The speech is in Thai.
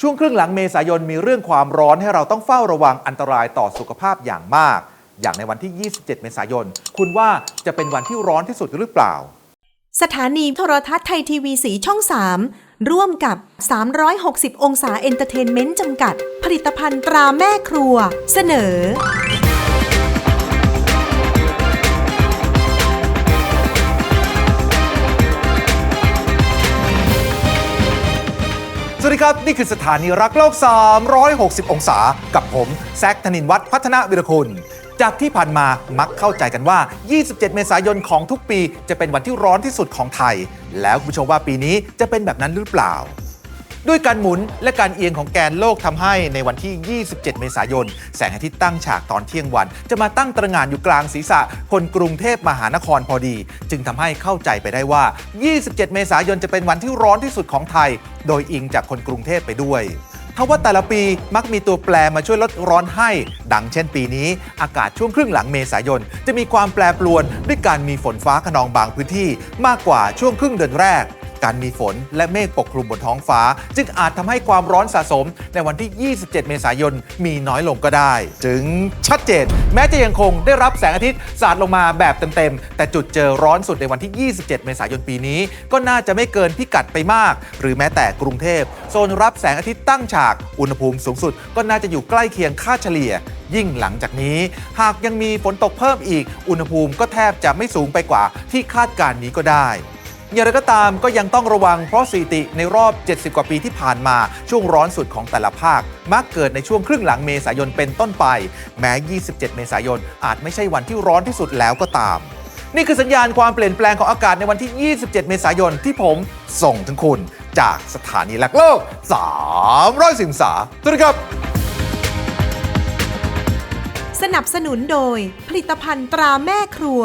ช่วงครึ่งหลังเมษายนมีเรื่องความร้อนให้เราต้องเฝ้าระวังอันตรายต่อสุขภาพอย่างมาก อย่างในวันที่ 27 เมษายน คุณว่าจะเป็นวันที่ร้อนที่สุดหรือเปล่า สถานีโทรทัศน์ไทยทีวีสีช่อง 3 ร่วมกับ 360 องศาเอนเตอร์เทนเมนต์จำกัด ผลิตภัณฑ์ตราแม่ครัว เสนอ สวัสดีครับ นี่คือสถานีรักโลก 360 องศา กับผมแซคธนินวัฒน์พัฒนาวิรคุณจากที่ผ่านมามักเข้าใจกันว่า 27 เมษายนของทุกปี จะเป็นวันที่ร้อนที่สุดของไทย แล้วคุณผู้ชมว่าปีนี้จะเป็นแบบนั้นหรือเปล่า ด้วยการหมุนและการเอียงของแกนโลกทำให้ในวันที่ 27 เมษายน แสงอาทิตย์ตั้งฉากตอนเที่ยงวัน จะมาตั้งตระหง่านอยู่กลางศีรษะคนกรุงเทพมหานครพอดี จึงทำให้เข้าใจไปได้ว่า 27 เมษายนจะเป็นวันที่ร้อนที่สุดของไทย โดยอิงจากคนกรุงเทพไปด้วยทว่าแต่ละปีมักมีตัวแปรมาช่วยลดร้อนให้ ดังเช่นปีนี้ อากาศช่วงครึ่งหลังเมษายน จะมีความแปรปรวนด้วยการมีฝนฟ้าขนองบางพื้นที่มากกว่าช่วงครึ่งเดือนแรก การมีฝนและเมฆปกคลุมบนท้องฟ้า จึงอาจทำให้ความร้อนสะสมในวันที่ 27 เมษายนมีน้อยลงก็ได้ จึงชัดเจน แม้จะยังคงได้รับแสงอาทิตย์สาดลงมาแบบเต็มๆ แต่จุดเจอร้อนสุดในวันที่ 27 เมษายนปีนี้ ก็น่าจะไม่เกินพิกัดไปมาก หรือแม้แต่กรุงเทพโซนรับแสงอาทิตย์ตั้งฉากอุณหภูมิสูงสุด ก็น่าจะอยู่ใกล้เคียงค่าเฉลี่ยยิ่งหลังจากนี้ หากยังมีฝนตกเพิ่มอีก อุณหภูมิก็แทบจะไม่สูงไปกว่าที่คาดการณ์นี้ก็ได้ อย่างไรก็ตามก็ยังต้องระวังเพราะสถิติในรอบ 70 กว่าปีที่ผ่านมาช่วงร้อนสุดของแต่ละภาค มักเกิดในช่วงครึ่งหลังเมษายนเป็นต้นไป แม้ 27 เมษายนอาจไม่ใช่วันที่ร้อนที่สุดแล้วก็ตาม นี่คือสัญญาณความเปลี่ยนแปลงของอากาศในวันที่ 27 เมษายนที่ผมส่งถึงคุณจากสถานีหลักโลก 300สิงศาสวัสดีครับ สนับสนุนโดยผลิตภัณฑ์ตราแม่ครัว